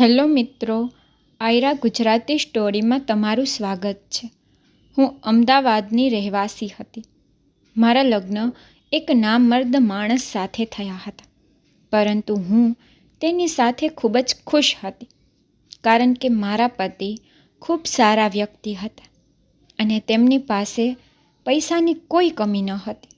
Hello મિત્રો, આયરા ગુજરાતી સ્ટોરીમાં તમારું સ્વાગત છે. હું અમદાવાદની રહેવાસી હતી. મારા લગ્ન એક નામર્દ માણસ સાથે થયા હતા. પરંતુ હું તેની સાથે ખૂબ જ ખુશ હતી, કારણ કે મારા પતિ ખૂબ સારા વ્યક્તિ હતા અને તેમની પાસે પૈસાની કોઈ કમી ન હતી.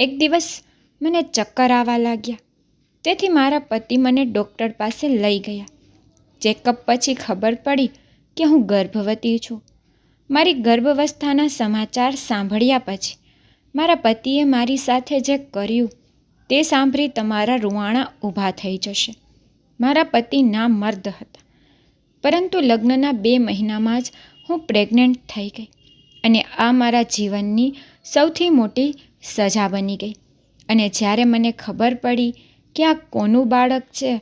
એક દિવસ મને ચક્કર આવવા લાગ્યા. તેથી મારા પતિ મને ડૉક્ટર પાસે લઈ ગયા. ચેકઅપ પછી ખબર પડી કે હું ગર્ભવતી છું. મારી ગર્ભાવસ્થાના સમાચાર સાંભળ્યા પછી મારા પતિએ મારી સાથે જે કર્યું તે સાંભળી તમારા રૂવાણા ઊભા થઈ જશે. મારા પતિ ના મર્દ હતા. પરંતુ લગ્નના બે મહિનામાં જ હું પ્રેગ્નન્ટ થઈ ગઈ અને આ મારા જીવનની સૌથી મોટી સજા બની ગઈ. અને જ્યારે મને ખબર પડી કે આ કોનું બાળક છે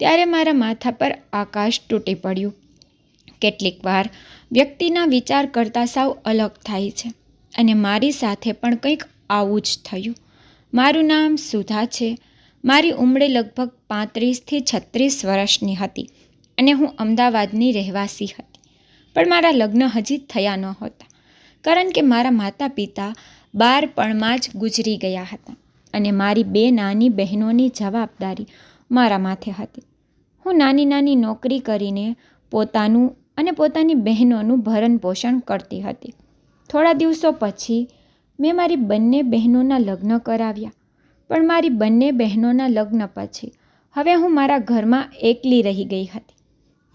ત્યારે મારા માથા પર આકાશ તૂટી પડ્યું. કેટલીક વાર વ્યક્તિના વિચાર કરતાં સાવ અલગ થાય છે અને મારી સાથે પણ કંઈક આવું જ થયું. મારું નામ સુધા છે. મારી ઉંમરે લગભગ પાંત્રીસથી છત્રીસ વર્ષની હતી અને હું અમદાવાદની રહેવાસી હતી. પણ મારા લગ્ન હજી થયા નહોતા, કારણ કે મારા માતા પિતા બાળપણમાં જ ગુજરી ગયા હતા અને મારી બે નાની બહેનોની જવાબદારી મારા માથે હતી. હું નાની નાની નોકરી કરીને પોતાનું અને પોતાની બહેનોનું ભરણ પોષણ કરતી હતી. થોડા દિવસો પછી મેં મારી બંને બહેનોના લગ્ન કરાવ્યા. પણ મારી બંને બહેનોના લગ્ન પછી હવે હું મારા ઘરમાં એકલી રહી ગઈ હતી.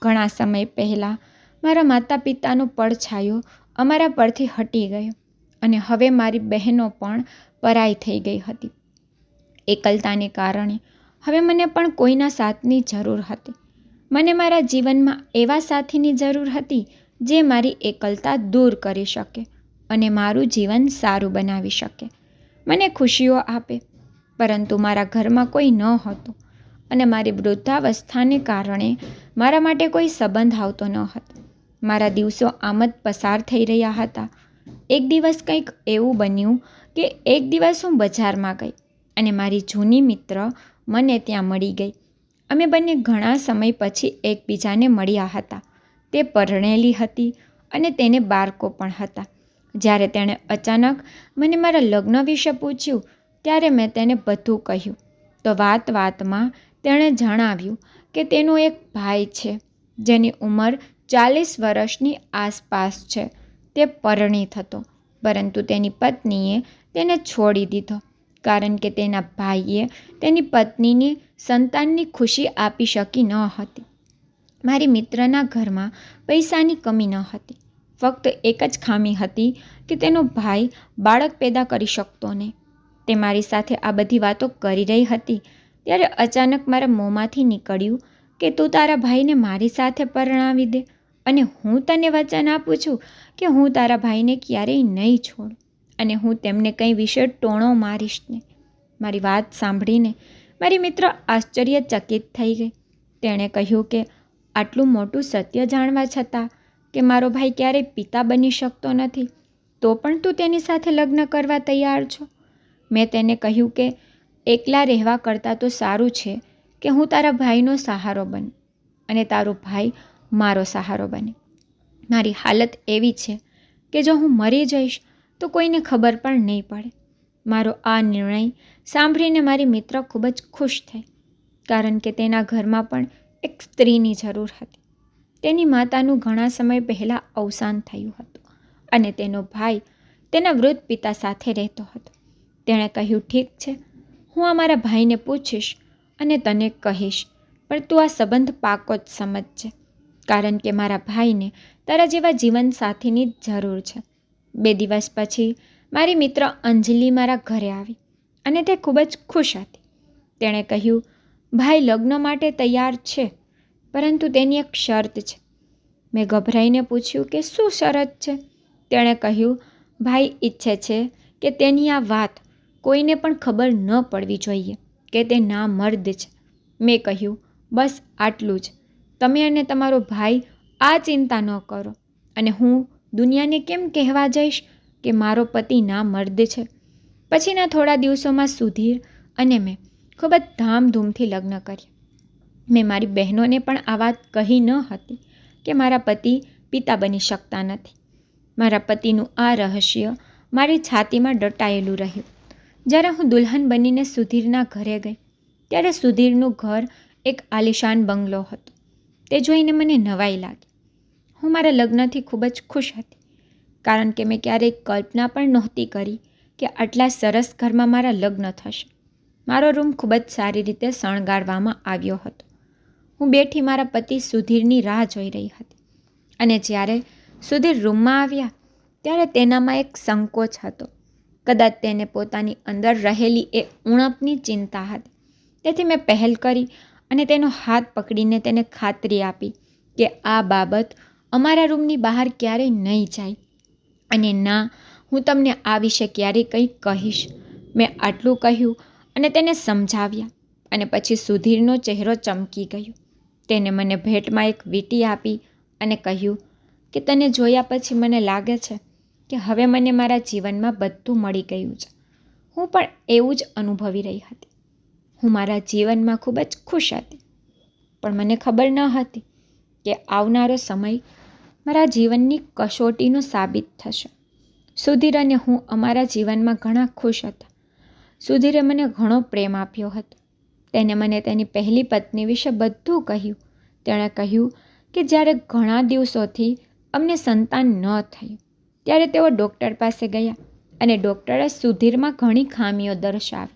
ઘણા સમય પહેલાં મારા માતા પિતાનો પડછાયો અમારા પરથી હટી ગયો અને હવે મારી બહેનો પણ પરાઈ થઈ ગઈ હતી. એકલતાને કારણે હવે મને પણ કોઈના સાથની જરૂર હતી. મને મારા જીવનમાં એવા સાથીની જરૂર હતી જે મારી એકલતા દૂર કરી શકે અને મારું જીવન સારું બનાવી શકે. મને ખુશીઓ આપે, પરંતુ મારા ઘરમાં કોઈ ન હતું અને મારી વૃદ્ધાવસ્થાને કારણે મારા માટે કોઈ સંબંધ આવતો ન હતો. મારા દિવસો આમ જ પસાર થઈ રહ્યા હતા. એક દિવસ કંઈક એવું બન્યું કે એક દિવસ હું બજારમાં ગઈ અને મારી જૂની મિત્ર મને ત્યાં મળી ગઈ. અમે બંને ઘણા સમય પછી એકબીજાને મળ્યા હતા. તે પરણેલી હતી અને તેને બાળકો પણ હતા. જ્યારે તેણે અચાનક મને મારા લગ્ન વિશે પૂછ્યું, ત્યારે મેં તેને બધું કહ્યું. તો વાત વાતમાં તેણે જણાવ્યું કે તેનો એક ભાઈ છે, જેની ઉંમર ચાલીસ વર્ષની આસપાસ છે. તે પરણિત હતો પરંતુ તેની પત્નીએ તેને છોડી દીધો. કારણ કે તેના ભાઈએ તેની પત્નીને સંતાનની ખુશી આપી શકી ન હતી. મારી મિત્રના ઘરમાં પૈસાની કમી ન હતી. ફક્ત એક જ ખામી હતી કે તેનો ભાઈ બાળક પેદા કરી શકતો નહીં. તે મારી સાથે આ બધી વાતો કરી રહી હતી ત્યારે અચાનક મારા મોંમાંથી નીકળ્યું કે તું તારા ભાઈને મારી સાથે પરણાવી દે અને હું તને વચન આપું છું કે હું તારા ભાઈને ક્યારેય નહીં છોડું. અને હું તેમને કંઈ વિશે ટોણો મારીશ ને. મારી વાત સાંભળીને મારી મિત્ર આશ્ચર્યચકિત થઈ ગઈ. તેણે કહ્યું કે, આટલું મોટું સત્ય જાણવા છતાં કે મારો ભાઈ ક્યારેય પિતા બની શકતો નથી, તો પણ તું તેની સાથે લગ્ન કરવા તૈયાર છો? મેં તેને કહ્યું કે, એકલા રહેવા કરતાં તો સારું છે કે હું તારા ભાઈનો સહારો બન અને તારો ભાઈ મારો સહારો બને. મારી હાલત એવી છે કે જો હું મરી જઈશ તો કોઈને ખબર પણ નહીં પડે. મારો આ નિર્ણય સાંભળીને મારી મિત્ર ખૂબ જ ખુશ થઈ, કારણ કે તેના ઘરમાં પણ એક સ્ત્રીની જરૂર હતી. તેની માતાનું ઘણા સમય પહેલાં અવસાન થયું હતું અને તેનો ભાઈ તેના વૃદ્ધ પિતા સાથે રહેતો હતો. તેણે કહ્યું, ઠીક છે, હું આ મારા ભાઈને પૂછીશ અને તને કહીશ, પણ તું આ સંબંધ પાકો જ સમજજે, કારણ કે મારા ભાઈને તારા જેવા જીવનસાથીની જ જરૂર છે. બે દિવસ પછી મારી મિત્ર અંજલિ મારા ઘરે આવી અને તે ખૂબ જ ખુશ હતી. તેણે કહ્યું, ભાઈ, લગ્ન માટે તૈયાર છે, પરંતુ તેની એક શરત છે. મેં ગભરાઈને પૂછ્યું કે શું શરત છે? તેણે કહ્યું, ભાઈ, ઈચ્છે છે કે તેની આ વાત કોઈને પણ ખબર ન પડવી જોઈએ, કે તે ના મર્દ છે. મેં કહ્યું, બસ, આટલું જ. તમે અને તમારો ભાઈ આ ચિંતા ન કરો અને હું દુનિયાને કેમ કહેવા જઈશ કે મારો પતિ ના મર્દ છે? પછીના થોડા દિવસોમાં સુધીર અને મેં ખૂબ જ ધામધૂમથી લગ્ન કર્યા. મેં મારી બહેનોને પણ આ વાત કહી ન હતી કે મારા પતિ પિતા બની શકતા નથી. મારા પતિનું આ રહસ્ય મારી છાતીમાં ડટાયેલું રહ્યું. જ્યારે હું દુલ્હન બનીને સુધીરના ઘરે ગઈ, ત્યારે સુધીરનું ઘર એક આલિશાન બંગલો હતો. તે જોઈને મને નવાઈ લાગી. હું મારા લગ્નથી ખૂબ જ ખુશ હતી, કારણ કે મેં ક્યારેય કલ્પના પણ નહોતી કરી કે આટલા સરસ ઘરમાં મારા લગ્ન થશે. મારો રૂમ ખૂબ જ સારી રીતે શણગારવામાં આવ્યો હતો. હું બેઠી મારા પતિ સુધીરની રાહ જોઈ રહી હતી. અને જ્યારે સુધીર રૂમમાં આવ્યા, ત્યારે તેનામાં એક સંકોચ હતો. કદાચ તેને પોતાની અંદર રહેલી એ ઉણપની ચિંતા હતી. તેથી મેં પહેલ કરી અને તેનો હાથ પકડીને તેને ખાતરી આપી કે આ બાબત અમારા રૂમની બહાર ક્યારેય નહીં જાય. અને ના, હું તમને આ વિશે ક્યારેય કંઈ કહીશ. મેં આટલું કહ્યું અને તેને સમજાવ્યા અને પછી સુધીરનો ચહેરો ચમકી ગયો. તેને મને ભેટમાં એક વીંટી આપી અને કહ્યું કે તને જોયા પછી મને લાગે છે કે હવે મને મારા જીવનમાં બધું મળી ગયું છે. હું પણ એવું જ અનુભવી રહી હતી. હું મારા જીવનમાં ખૂબ જ ખુશ હતી. પણ મને ખબર ન હતી કે આવનારો સમય મારા જીવનની કસોટીનું સાબિત થશે. સુધીર અને હું અમારા જીવનમાં ઘણા ખુશ હતા. સુધીરે મને ઘણો પ્રેમ આપ્યો હતો. તેને મને તેની પહેલી પત્ની વિશે બધું કહ્યું. તેણે કહ્યું કે જ્યારે ઘણા દિવસોથી અમને સંતાન ન થયું, ત્યારે તેઓ ડૉક્ટર પાસે ગયા અને ડૉક્ટરે સુધીરમાં ઘણી ખામીઓ દર્શાવી.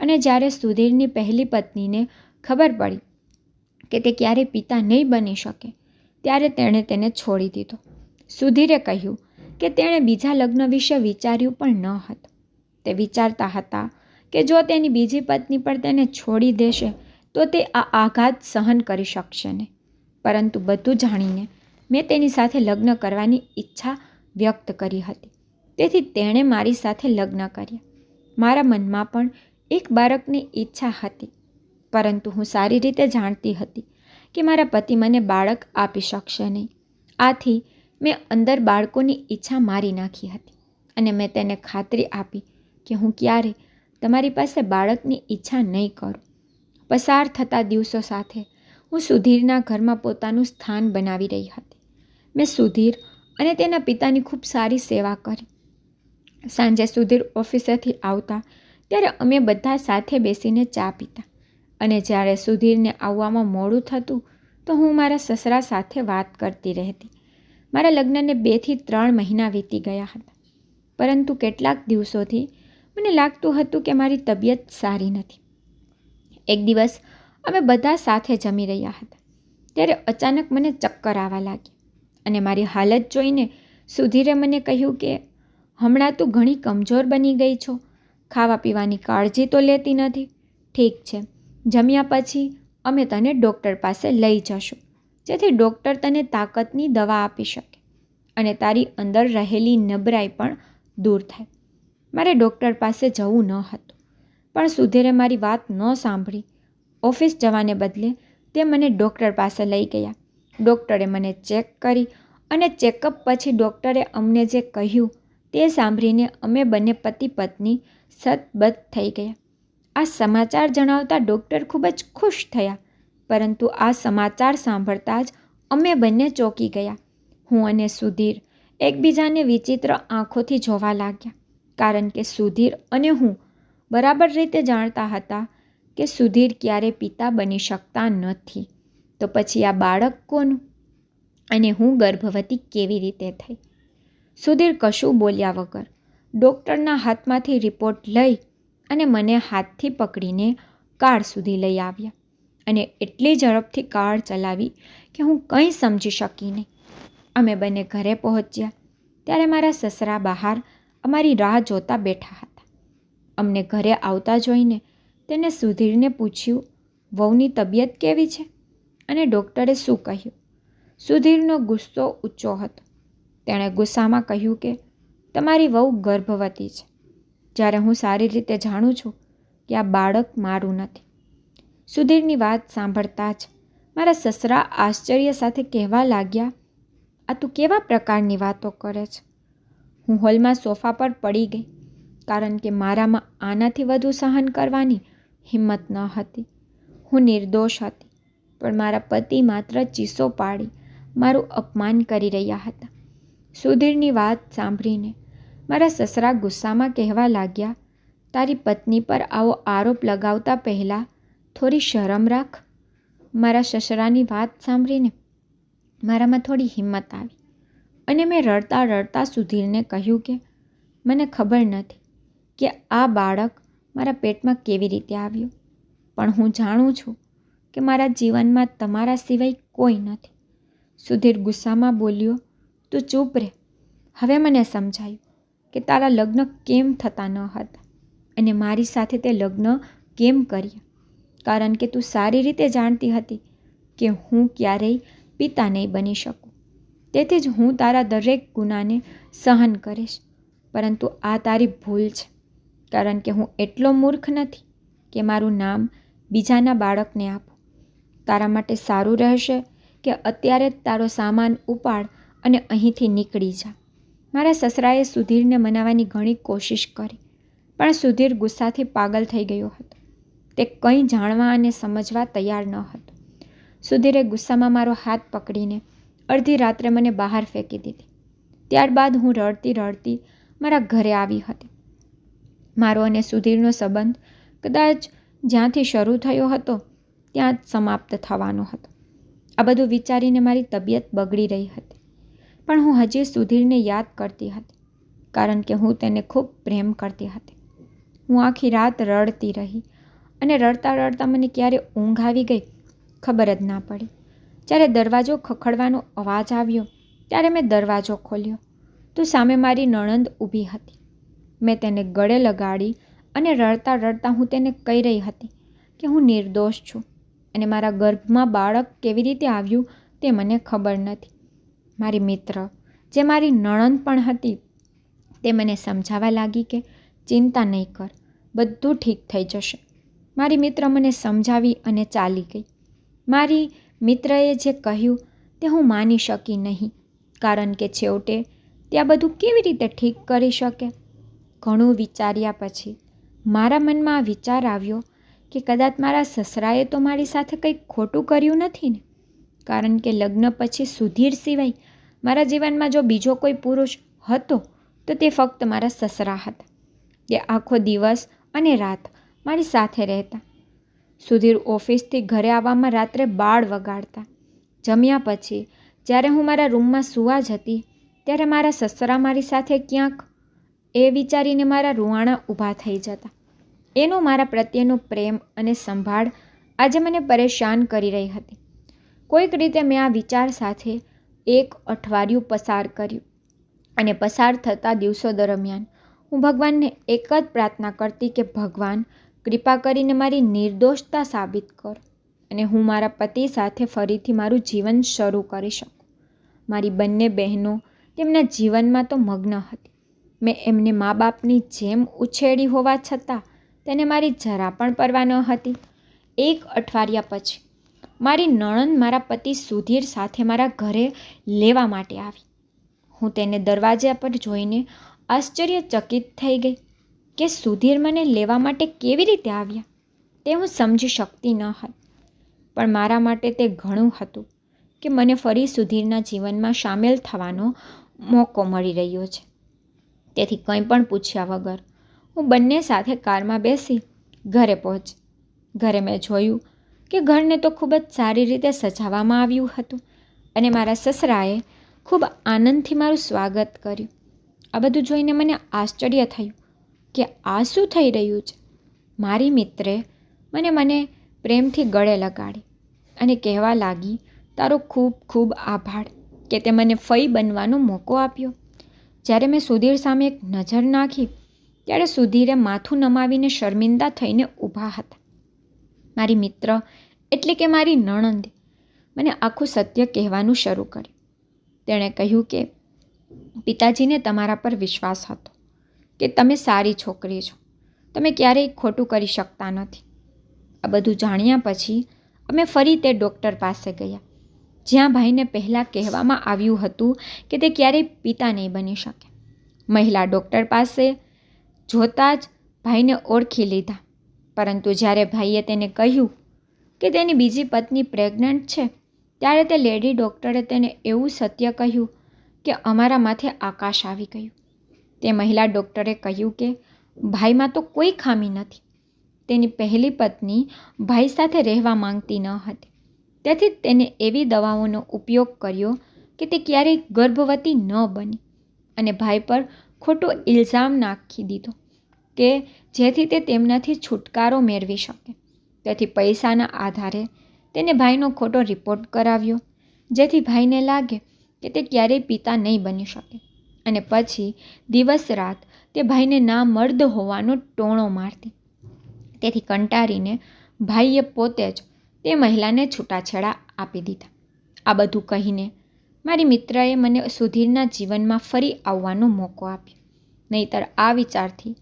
અને જ્યારે સુધીરની પહેલી પત્નીને ખબર પડી કે તે ક્યારેય પિતા નહીં બની શકે ત્યારે તેણે તેને છોડી દીધો. સુધીરે કહ્યું કે તેણે બીજા લગ્ન વિશે વિચાર્યું પણ ન હતું. તે વિચારતા હતા કે જો તેની બીજી પત્ની પણ તેને છોડી દેશે, તો તે આ આઘાત સહન કરી શકશે નહીં. પરંતુ બધું જાણીને મેં તેની સાથે લગ્ન કરવાની ઈચ્છા વ્યક્ત કરી હતી. તેથી તેણે મારી સાથે લગ્ન કર્યા. મારા મનમાં પણ એક બાળકની ઈચ્છા હતી. પરંતુ હું સારી રીતે જાણતી હતી કે મારા પતિ મને બાળક આપી શકશે નહીં. આથી મેં અંદર બાળકોની ઈચ્છા મારી નાખી હતી અને મેં તેને ખાતરી આપી કે હું ક્યારે તમારી પાસે બાળકની ઈચ્છા નહીં કરું. પસાર થતા દિવસો સાથે હું સુધીરના ઘરમાં પોતાનું સ્થાન બનાવી રહી હતી. મેં સુધીર અને તેના પિતાની ખૂબ સારી સેવા કરી. સાંજે સુધીર ઓફિસેથી આવતા ત્યારે અમે બધા સાથે બેસીને ચા પીતા. અને જ્યારે સુધીરને આવવામાં મોડું થતું, તો હું મારા સસરા સાથે વાત કરતી રહેતી. મારા લગ્નને બેથી ત્રણ મહિના વીતી ગયા હતા. પરંતુ કેટલાક દિવસોથી મને લાગતું હતું કે મારી તબિયત સારી નથી. એક દિવસ અમે બધા સાથે જમી રહ્યા હતા. ત્યારે અચાનક મને ચક્કર આવવા લાગી અને મારી હાલત જોઈને સુધીરે મને કહ્યું કે, હમણાં તું ઘણી કમજોર બની ગઈ છો. ખાવા પીવાની કાળજી તો લેતી નથી. ઠીક છે. જમ્યા પછી અમે તને ડૉક્ટર પાસે લઈ જશું. જેથી ડૉક્ટર તને તાકાતની દવા આપી શકે અને તારી અંદર રહેલી નબળાઈ પણ દૂર થાય. મારે ડૉક્ટર પાસે જવું ન હતું. પણ સુધીરે મારી વાત ન સાંભળી. ઓફિસ જવાને બદલે તે મને ડૉક્ટર પાસે લઈ ગયા. ડૉક્ટરે મને ચેક કરી અને ચેકઅપ પછી ડૉક્ટરે અમને જે કહ્યું તે સાંભળીને અમે બંને પતિ પત્ની સતબદ્ધ થઈ ગયા. આ સમાચાર જણાવતા ડૉક્ટર ખૂબ જ ખુશ થયા, પરંતુ આ સમાચાર સાંભળતા જ અમે બંને ચોંકી ગયા. હું અને સુધીર એકબીજાને વિચિત્ર આંખોથી જોવા લાગ્યા, કારણ કે સુધીર અને હું બરાબર રીતે જાણતા હતા કે સુધીર ક્યારે પિતા બની શકતા નથી. તો પછી આ બાળક કોનું અને હું ગર્ભવતી કેવી રીતે થઈ? સુધીર કશું બોલ્યા વગર ડૉક્ટરના હાથમાંથી રિપોર્ટ લઈ અને મને હાથથી પકડીને કાર સુધી લઈ આવ્યા. અને એટલી ઝડપથી કાર ચલાવી કે હું કંઈ સમજી શકી નહીં. અમે બંને ઘરે પહોંચ્યા. ત્યારે મારા સસરા બહાર અમારી રાહ જોતા બેઠા હતા. અમને ઘરે આવતા જોઈને તેને સુધીરને પૂછ્યું, વહુની તબિયત કેવી છે? અને ડૉક્ટરે શું કહ્યું? સુધીરનો ગુસ્સો ઊંચો હતો. તેણે ગુસ્સામાં કહ્યું કે, તમારી વહુ ગર્ભવતી છે. જ્યારે હું સારી રીતે જાણું છું કે આ બાળક મારું નથી. સુધીરની વાત સાંભળતા જ મારા સસરા આશ્ચર્ય સાથે કહેવા લાગ્યા, આ તું કેવા પ્રકારની વાતો કરે છે? હું હોલમાં સોફા પર પડી ગઈ, કારણ કે મારામાં આનાથી વધુ સહન કરવાની હિંમત ન હતી. હું નિર્દોષ હતી, પણ મારા પતિ માત્ર ચીસો પાડી મારું અપમાન કરી રહ્યા હતા. સુધીરની વાત સાંભળીને મારા સસરા ગુસ્સામાં કહેવા લાગ્યા, તારી પત્ની પર આવો આરોપ લગાવતા પહેલાં થોડી શરમ રાખ. મારા સસરાની વાત સાંભળીને મારામાં થોડી હિંમત આવી અને મેં રડતા રડતા સુધીરને કહ્યું કે, મને ખબર નથી કે આ બાળક મારા પેટમાં કેવી રીતે આવ્યું, પણ હું જાણું છું કે મારા જીવનમાં તમારા સિવાય કોઈ નથી. સુધીર ગુસ્સામાં બોલ્યો, તું ચૂપ રહે હવે મને સમજાયું. કે તારા લગ્ન કેમ થતા ન હતા? અને મારી સાથે તે લગ્ન કેમ કર્યા? કારણ કે તું સારી રીતે જાણતી હતી કે હું ક્યારેય પિતા નહીં બની શકું. તેથી જ હું તારા દરેક ગુનાને સહન કરીશ. પરંતુ આ તારી ભૂલ છે, કારણ કે હું એટલો મૂર્ખ નથી કે મારું નામ બીજાના બાળકને આપું. તારા માટે સારું રહેશે કે અત્યારે તારો સામાન ઉપાડ અને અહીંથી નીકળી જા. મારા સસરાએ સુધીરને મનાવવાની ઘણી કોશિશ કરી, પણ સુધીર ગુસ્સાથી પાગલ થઈ ગયો હતો. તે કંઈ જાણવા અને સમજવા તૈયાર ન હતો. સુધીરે ગુસ્સામાં મારો હાથ પકડીને અડધી રાત્રે મને બહાર ફેંકી દીધી. ત્યારબાદ હું રડતી રડતી મારા ઘરે આવી હતી. મારો અને સુધીરનો સંબંધ કદાચ જ્યાંથી શરૂ થયો હતો, ત્યાં જ સમાપ્ત થવાનો હતો. આ બધું વિચારીને મારી તબિયત બગડી રહી હતી. પણ હું હજી સુધીરને યાદ કરતી હતી, કારણ કે હું તેને ખૂબ પ્રેમ કરતી હતી. હું આખી રાત રડતી રહી અને રડતા રડતા મને ક્યારે ઊંઘ આવી ગઈ ખબર જ ના પડી. જ્યારે દરવાજો ખખડવાનો અવાજ આવ્યો, ત્યારે મેં દરવાજો ખોલ્યો. તો સામે મારી નણંદ ઊભી હતી. મેં તેને ગળે લગાડી અને રડતા રડતા હું તેને કહી રહી હતી કે હું નિર્દોષ છું અને મારા ગર્ભમાં બાળક કેવી રીતે આવ્યું તે મને ખબર નથી. મારી મિત્ર, જે મારી નણંદ પણ હતી, તે મને સમજાવવા લાગી કે, ચિંતા નહીં કર, બધું ઠીક થઈ જશે. મારી મિત્ર મને સમજાવી અને ચાલી ગઈ. મારી મિત્રએ જે કહ્યું, તે હું માની શકી નહીં, કારણ કે છેવટે ત્યાં બધું કેવી રીતે ઠીક કરી શકે? ઘણું વિચાર્યા પછી મારા મનમાં વિચાર આવ્યો કે કદાચ મારા સસરાએ તો મારી સાથે કંઈક ખોટું કર્યું નથી ને? કારણ કે લગ્ન પછી સુધીર સિવાય મારા જીવનમાં જો બીજો કોઈ પુરુષ હતો, તો તે ફક્ત મારા સસરા હતા. તે આખો દિવસ અને રાત મારી સાથે રહેતા. સુધીર ઓફિસથી ઘરે આવવામાં રાત્રે બાળ વગાડતા. જમ્યા પછી, જ્યારે હું મારા રૂમમાં સુવા જતી, ત્યારે મારા સસરા મારી સાથે ક્યાંક એ વિચારીને મારા રૂવાણા ઊભા થઈ જતા. એનો મારા પ્રત્યેનો પ્રેમ અને સંભાળ આજે મને પરેશાન કરી રહી હતી. કોઈક રીતે મેં આ વિચાર સાથે એક અઠવાડિયું પસાર કર્યું અને પસાર થતા દિવસો દરમિયાન હું ભગવાનને એક જ પ્રાર્થના કરતી કે, ભગવાન, કૃપા કરીને મારી નિર્દોષતા સાબિત કર અને હું મારા પતિ સાથે ફરીથી મારું જીવન શરૂ કરી શકું. મારી બંને બહેનો તેમના જીવનમાં તો મગ્ન હતી. મેં એમને મા બાપની જેમ ઉછેરી હોવા છતાં તેને મારી જરા પણ પરવા ન હતી. એક અઠવાડિયા પછી મારી નણંદ મારા પતિ સુધીર સાથે મારા ઘરે લેવા માટે આવી. હું તેને દરવાજા પર જોઈને આશ્ચર્યચકિત થઈ ગઈ કે સુધીર મને લેવા માટે કેવી રીતે આવ્યા તે હું સમજી શકતી ન હતી. પણ મારા માટે તે ઘણું હતું કે મને ફરી સુધીરના જીવનમાં સામેલ થવાનો મોકો મળી રહ્યો છે. તેથી કંઈ પણ પૂછ્યા વગર હું બંને સાથે કારમાં બેસી ઘરે પહોંચી. ઘરે મેં જોયું કે ઘરને તો ખૂબ જ સારી રીતે સજાવવામાં આવ્યું હતું અને મારા સસરાએ ખૂબ આનંદથી મારું સ્વાગત કર્યું. આ બધું જોઈને મને આશ્ચર્ય થયું કે આ શું થઈ રહ્યું છે? મારી મિત્રે મને મને પ્રેમથી ગળે લગાડી અને કહેવા લાગી, તારો ખૂબ ખૂબ આભાર કે તે મને ફઈ બનવાનો મોકો આપ્યો. જ્યારે મેં સુધીર સામે એક નજર નાખી, ત્યારે સુધીરે માથું નમાવીને શર્મિંદા થઈને ઊભા હતા. મારી મિત્ર એટલે કે મારી નણંદે મને આખું સત્ય કહેવાનું શરૂ કર્યું. તેણે કહ્યું કે, પિતાજીને તમારા પર વિશ્વાસ હતો કે તમે સારી છોકરી છો. તમે ક્યારેય ખોટું કરી શકતા નથી. આ બધું જાણ્યા પછી અમે ફરી તે ડૉક્ટર પાસે ગયા, જ્યાં ભાઈને પહેલાં કહેવામાં આવ્યું હતું કે તે ક્યારેય પિતા નહીં બની શકે. મહિલા ડૉક્ટર પાસે જોતાં જ ભાઈને ઓળખી લીધા, પરંતુ જ્યારે ભાઈએ તેને કહ્યું કે તેની બીજી પત્ની પ્રેગ્નન્ટ છે, ત્યારે તે લેડી ડૉક્ટરે તેને એવું સત્ય કહ્યું કે અમારા માથે આકાશ આવી ગયું. તે મહિલા ડૉક્ટરે કહ્યું કે, ભાઈમાં તો કોઈ ખામી નથી. તેની પહેલી પત્ની ભાઈ સાથે રહેવા માંગતી ન હતી. તેથી તેને એવી દવાઓનો ઉપયોગ કર્યો કે તે ક્યારેય ગર્ભવતી ન બની અને ભાઈ પર ખોટો ઇલ્ઝામ નાખી દીધો કે જેથી તે તેમનાથી છુટકારો મેળવી શકે. તેથી પૈસાના આધારે તેને ભાઈનો ખોટો રિપોર્ટ કરાવ્યો, જેથી ભાઈને લાગે કે તે ક્યારેય પિતા નહીં બની શકે. અને પછી દિવસ રાત તે ભાઈને ના મર્દ હોવાનો ટોણો મારતી. તેથી કંટાળીને ભાઈએ પોતે જ તે મહિલાને છૂટાછેડા આપી દીધા. આ બધું કહીને મારી મિત્રએ મને સુધીરના જીવનમાં ફરી આવવાનો મોકો આપ્યો. નહીતર આ વિચારથી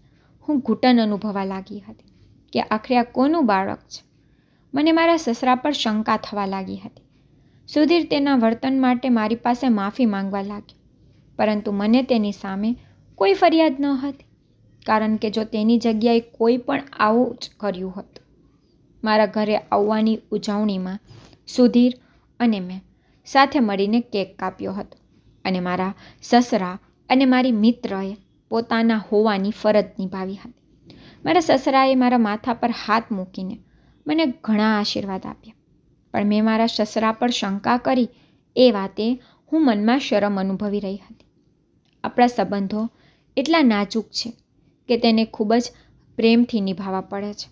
હું ઘૂંટણ અનુભવા લાગી હતી. કે આખરે આ કોનું બાળક છે? મને મારા સસરા પર શંકા થવા લાગી હતી. સુધીર તેના વર્તન માટે મારી પાસે માફી માંગવા લાગ્યો. પરંતુ મને તેની સામે કોઈ ફરિયાદ ન હતી, કારણ કે જો તેની જગ્યાએ કોઈ પણ આવું જ કર્યું હતું. મારા ઘરે આવવાની ઉજવણીમાં સુધીર અને મેં સાથે મળીને કેક કાપ્યો હતો અને મારા સસરા અને મારી મિત્રએ પોતાના હોવાની ફરજ નિભાવી હતી. મારા સસરાએ મારા માથા પર હાથ મૂકીને મને ઘણા આશીર્વાદ આપ્યા. પણ મેં મારા સસરા પર શંકા કરી એ વાતે હું મનમાં શરમ અનુભવી રહી હતી. આપણા સંબંધો એટલા નાજુક છે કે તેને ખૂબ જ પ્રેમથી નિભાવવા પડે છે.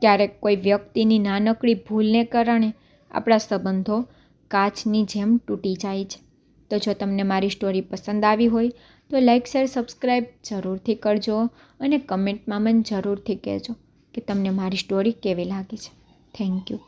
ક્યારેક કોઈ વ્યક્તિની નાનકડી ભૂલને કારણે આપણા સંબંધો કાચની જેમ તૂટી જાય છે. તો જો તમને મારી સ્ટોરી પસંદ આવી હોય તો લાઈક, શેર સબસ્ક્રાઈબ જરૂરથી કરજો અને કમેન્ટમાં મને જરૂરથી કહેજો કે તમને મારી સ્ટોરી કેવી લાગી છે. Thank you.